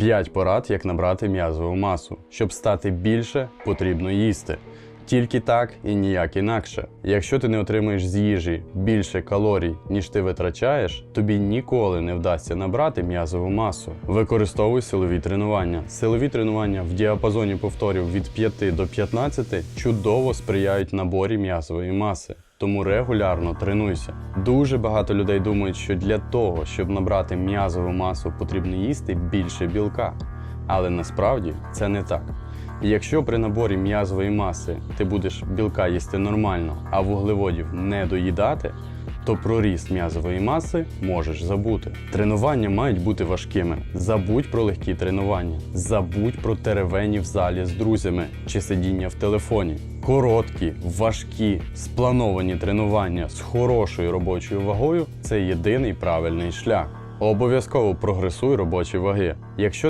5 порад, як набрати м'язову масу. Щоб стати більше, потрібно їсти. Тільки так і ніяк інакше. Якщо ти не отримуєш з їжі більше калорій, ніж ти витрачаєш, тобі ніколи не вдасться набрати м'язову масу. Використовуй силові тренування. Силові тренування в діапазоні повторів від 5 до 15 чудово сприяють наборі м'язової маси. Тому регулярно тренуйся. Дуже багато людей думають, що для того, щоб набрати м'язову масу, потрібно їсти більше білка. Але насправді це не так. Якщо при наборі м'язової маси ти будеш білка їсти нормально, а вуглеводів не доїдати, то про ріст м'язової маси можеш забути. Тренування мають бути важкими. Забудь про легкі тренування, забудь про теревені в залі з друзями чи сидіння в телефоні. Короткі, важкі, сплановані тренування з хорошою робочою вагою це єдиний правильний шлях. Обов'язково прогресуй робочі ваги. Якщо